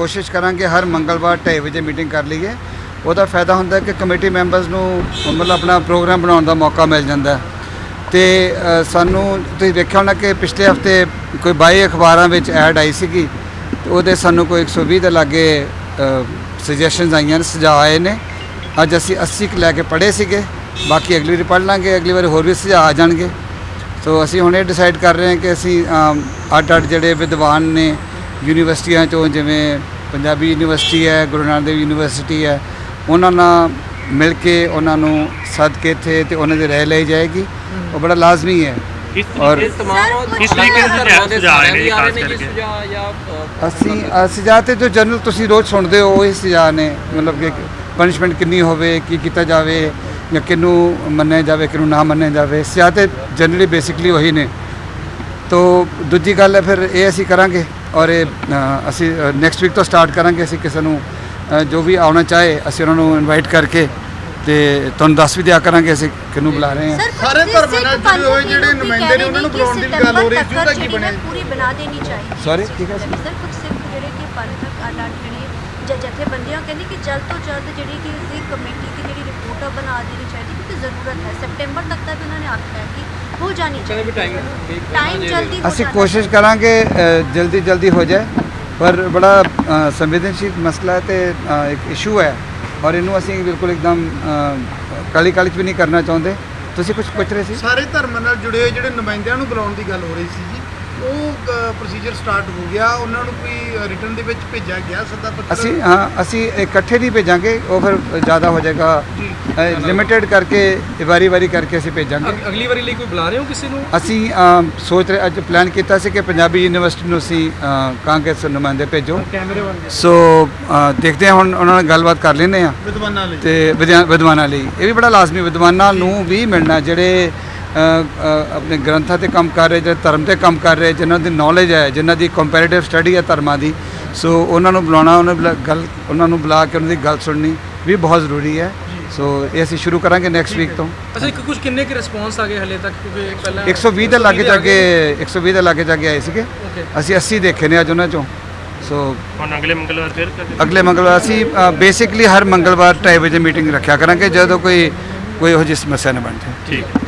ਕੋਸ਼ਿਸ਼ ਕਰਾਂਗੇ ਹਰ ਮੰਗਲਵਾਰ 2:30 ਵਜੇ ਮੀਟਿੰਗ ਕਰ ਲਈਏ। ਉਹਦਾ ਫਾਇਦਾ ਹੁੰਦਾ ਕਿ ਕਮੇਟੀ ਮੈਂਬਰਸ ਨੂੰ ਮਤਲਬ ਆਪਣਾ ਪ੍ਰੋਗਰਾਮ ਬਣਾਉਣ ਦਾ ਮੌਕਾ ਮਿਲ ਜਾਂਦਾ ਹੈ। ਤੇ ਸਾਨੂੰ ਤੁਸੀਂ ਵੇਖਿਆ ਹੋਣਾ ਕਿ ਪਿਛਲੇ ਹਫ਼ਤੇ ਕੋਈ ਬਾਈ ਅਖਬਾਰਾਂ ਵਿੱਚ ਐਡ ਆਈ ਸੀਗੀ ਤੇ ਉਹਦੇ ਸਾਨੂੰ ਕੋਈ 120 ਦੇ ਲਾਗੇ ਸੁਜੈਸ਼ਨਸ ਆਈਆਂ ਨੇ ਸੁਝਾਅ ਆਏ ਨੇ। ਅੱਜ ਅਸੀਂ 80 ਕੁ ਲੈ ਕੇ ਪੜ੍ਹੇ ਸੀਗੇ। ਬਾਕੀ ਅਗਲੀ ਵਾਰੀ ਪੜ੍ਹ ਲਾਂਗੇ ਅਗਲੀ ਵਾਰੀ ਹੋਰ ਵੀ ਸੁਝਾਅ ਆ ਜਾਣਗੇ। ਸੋ ਅਸੀਂ ਹੁਣ ਇਹ ਡਿਸਾਈਡ ਕਰ ਰਹੇ ਹਾਂ ਕਿ ਅਸੀਂ ਅਮ, ਅੱਡ ਅੱਡ ਜਿਹੜੇ ਵਿਦਵਾਨ ਨੇ ਯੂਨੀਵਰਸਿਟੀਆਂ ਚੋਂ ਜਿਵੇਂ ਪੰਜਾਬੀ ਯੂਨੀਵਰਸਿਟੀ ਹੈ ਗੁਰੂ ਨਾਨਕ ਦੇਵ ਯੂਨੀਵਰਸਿਟੀ ਹੈ ਉਹਨਾਂ ਨਾਲ ਮਿਲ ਕੇ ਉਹਨਾਂ ਨੂੰ ਸੱਦ ਕੇ ਇੱਥੇ ਤੇ ਉਹਨਾਂ ਦੀ ਰਾਏ ਲਈ ਜਾਏਗੀ। ਉਹ ਬੜਾ ਲਾਜ਼ਮੀ ਹੈ। ਕਿਸ ਔਰ ਤਰੀਕੇ ਇਹ ਤਮਾਮ ਕਿਸ ਤਰੀਕੇ ਦੇ ਸੁਝਾਅ ਨੇ ਰਹੇ ਖਾਸ ਨੇ ਕਰਕੇ? ਸੁਝਾਅ ਜਾਂ ਅ, ਅਸੀਂ ਅ, ਸਜ਼ਾ ਤੇ ਜੋ ਜਨਰਲ ਤੁਸੀਂ ਰੋਜ਼ ਸੁਣਦੇ ਹੋ ਉਹ ਸਜ਼ਾ ਨੇ। ਮਤਲਬ ਕਿ ਪਨਿਸ਼ਮੈਂਟ ਕਿੰਨੀ ਹੋਵੇ ਕੀ ਕੀਤਾ ਜਾਵੇ ਜਾਂ ਕਿਹਨੂੰ ਮੰਨਿਆ ਜਾਵੇ ਕਿਹਨੂੰ ਨਾ ਮੰਨਿਆ ਜਾਵੇ। ਸਜ਼ਾ ਤੇ ਜਨਰਲੀ ਬੇਸਿਕਲੀ ਉਹੀ ਨੇ। ਤੋ ਦੂਜੀ ਗੱਲ ਹੈ ਫਿਰ ਇਹ ਅਸੀਂ ਕਰਾਂਗੇ। ਔਰ ਇਹ ਅ, ਅਸੀਂ ਨੈਕਸਟ ਵੀਕ ਤੋਂ ਸਟਾਰਟ ਕਰਾਂਗੇ ਅਸੀਂ ਕਿਸੇ ਨੂੰ ਅ, ਜੋ ਵੀ ਆਉਣਾ ਚਾਹੇ ਅਸੀਂ ਉਹਨਾਂ ਨੂੰ ਇਨਵਾਈਟ ਕਰਕੇ ਤੇ ਤੁਹਾਨੂੰ ਦੱਸ ਵੀ ਦਿਆ ਕਰਾਂਗੇ ਅਸੀਂ ਕਿਹਨੂੰ ਬੁਲਾ ਰਹੇ ਹਾਂ। ਸਾਰੇ ਧਰਮਾਂ ਨਾਲ ਜੁੜੇ ਹੋਏ ਜਿਹੜੇ ਨੁਮਾਇੰਦੇ ਨੇ ਉਹਨਾਂ ਨੂੰ ਬੁਲਾਉਣ ਦੀ ਗੱਲ ਹੋ ਰਹੀ ਸੀ ਉਹਦਾ ਕੀ ਬਣਿਆ? ਪੂਰੀ ਬਣਾ ਦੇਣੀ ਚਾਹੀਦੀ Sorry, ਠੀਕ ਹੈ ਸਰ ਕੁਝ ਸਿੱਖ ਜਿਹੜੇ ਕਿ ਪੰਨ ਤੱਕ ਅੱਡ ਜਿਹੜੇ ਜ- ਜਥੇਬੰਦੀਆਂ ਕਹਿੰਦੇ ਕਿ ਜਲਦ ਤੋਂ ਜਲਦ ਜਿਹੜੀ ਕਿ ਇਸਦੀ ਕਮੇਟੀ ਦੀ ਜਿਹੜੀ ਰਿਪੋਰਟ ਆ ਬਣਾ ਦੇਣੀ ਚਾਹੀਦੀ ਕਿਉਂਕਿ ਜ਼ਰੂਰਤ ਹੈ। ਸੈਪਟੈਂਬਰ ਤੱਕ ਤਾਂ ਵੀ ਉਹਨਾਂ ਨੇ ਆਖਿਆ ਹੈ ਕਿ ਹੋ ਜਾਣੀ ਚਾਹੀਦੀ ਟਾਈਮ ਟਾਈਮ ਜਲਦੀ ਅਸੀਂ ਕੋਸ਼ਿਸ਼ ਕਰਾਂਗੇ ਜਲਦੀ ਜਲਦੀ ਹੋ ਜਾਏ ਪਰ ਬੜਾ ਸੰਵੇਦਨਸ਼ੀਲ ਮਸਲਾ ਹੈ ਤੇ ਇੱਕ ਇਸ਼ੂ ਹੈ ਔਰ ਇਹਨੂੰ ਅਸੀਂ ਬਿਲਕੁਲ ਇੱਕਦਮ ਕਾਲੀ ਕਾਲੀ ਚ ਵੀ ਨਹੀਂ ਕਰਨਾ ਚਾਹੁੰਦੇ। ਤੁਸੀਂ ਕੁਝ ਪੁੱਛ ਰਹੇ ਸੀ? ਸਾਰੇ ਧਰਮਾਂ ਨਾਲ ਜੁੜੇ ਹੋਏ ਜਿਹੜੇ ਨੁਮਾਇੰਦਿਆਂ ਨੂੰ ਬੁਲਾਉਣ ਦੀ ਗੱਲ ਹੋ ਰਹੀ ਸੀ ਜੀ। ਉਹ ਪ੍ਰੋਸੀਜਰ ਸਟਾਰਟ ਹੋ ਗਿਆ। ਉਹਨਾਂ ਨੂੰ ਕੋਈ ਰਿਟਰਨ ਦੇ ਵਿੱਚ ਭੇਜਿਆ ਗਿਆ ਸੱਦਾ ਪੱਤਰ? ਅਸੀਂ ਹਾਂ ਅਸੀਂ ਇਕੱਠੇ ਨਹੀਂ ਭੇਜਾਂਗੇ। ਉਹ ਫਿਰ ਜ਼ਿਆਦਾ ਹੋ ਜਾਏਗਾ। ਲਿਮਿਟਿਡ ਕਰਕੇ ਵਾਰੀ ਵਾਰੀ ਕਰਕੇ ਅਸੀਂ ਭੇਜਾਂਗੇ। ਅਗ- ਅਗਲੀ ਵਾਰੀ ਲਈ ਕੋਈ ਬੁਲਾ ਰਹੇ ਹੋ ਕਿਸੇ ਨੂੰ? ਅਸੀਂ ਸੋਚ ਰਹੇ ਅੱਜ ਪਲਾਨ ਕੀਤਾ ਸੀ ਕਿ ਪੰਜਾਬੀ ਯੂਨੀਵਰਸਿਟੀ ਨੂੰ ਅਸੀਂ ਕਾਂਗਰਸ ਨੁਮਾਇੰਦੇ ਭੇਜੋ। ਸੋ ਦੇਖਦੇ ਹਾਂ ਹੁਣ ਉਹਨਾਂ ਨਾਲ ਗੱਲਬਾਤ ਕਰ ਲੈਂਦੇ ਹਾਂ। ਵਿਦਵਾਨਾਂ ਲਈ। ਤੇ ਵਿਦਵਾਨਾਂ ਲਈ। ਇਹ ਵੀ ਬੜਾ ਲਾਜ਼ਮੀ ਵਿਦਵਾਨਾਂ ਨੂੰ ਵੀ ਮਿਲਣਾ ਜਿਹੜੇ ਆਪਣੇ ਗ੍ਰੰਥਾਂ ਤੇ ਕੰਮ ਕਰ ਰਹੇ ਜਿਹੜੇ ਧਰਮ ਤੇ ਕੰਮ ਕਰ ਰਹੇ ਜਿਨ੍ਹਾਂ ਦੀ ਨੌਲੇਜ ਹੈ ਜਿਨ੍ਹਾਂ ਦੀ ਕੰਪੈਰੀਟਿਵ ਸਟੱਡੀ ਹੈ ਧਰਮਾਂ ਦੀ ਸੋ ਉਹਨਾਂ ਨੂੰ ਬੁਲਾਉਣਾ ਉਹਨਾਂ ਨੂੰ ਬੁਲਾ- ਗੱਲ ਉਹਨਾਂ ਨੂੰ ਬੁਲਾ ਕੇ ਉਹਨਾਂ ਦੀ ਗੱਲ ਸੁਣਨੀ ਵੀ ਬਹੁਤ ਜ਼ਰੂਰੀ ਹੈ। ਸੋ ਇਹ ਅਸੀਂ ਸ਼ੁਰੂ ਕਰਾਂਗੇ ਨੈਕਸਟ ਵੀਕ ਤੋਂ। ਅੱਛਾ ਇੱਕ ਕੁਝ ਕਿੰਨੇ ਕਿ ਰਿਸਪੌਂਸ ਆ ਗਏ ਹਲੇ ਤੱਕ? ਕਿਉਂਕਿ ਪਹਿਲਾਂ 120 ਦੇ ਲਾਗੇ ਜਾ ਕੇ 120 ਦੇ ਲਾਗੇ ਜਾ ਕੇ ਆਏ ਸੀਗੇ। ਅਸੀਂ 80 ਦੇਖੇ ਨੇ ਅੱਜ ਉਹਨਾਂ ਚੋਂ। ਸੋ ਹੁਣ ਅਗਲੇ ਮੰਗਲਵਾਰ ਫਿਰ ਅਗਲੇ ਮੰਗਲਵਾਰ ਅਸੀਂ ਬੇਸਿਕਲੀ ਹਰ ਮੰਗਲਵਾਰ 2:30 ਵਜੇ ਮੀਟਿੰਗ ਰੱਖਿਆ ਕਰਾਂਗੇ ਜਦੋਂ ਕੋਈ ਕੋਈ ਇਹੋ ਜਿਹੀ ਸਮੱਸਿਆ ਨਾ ਬਣ ਜਾਏ। ਠੀਕ।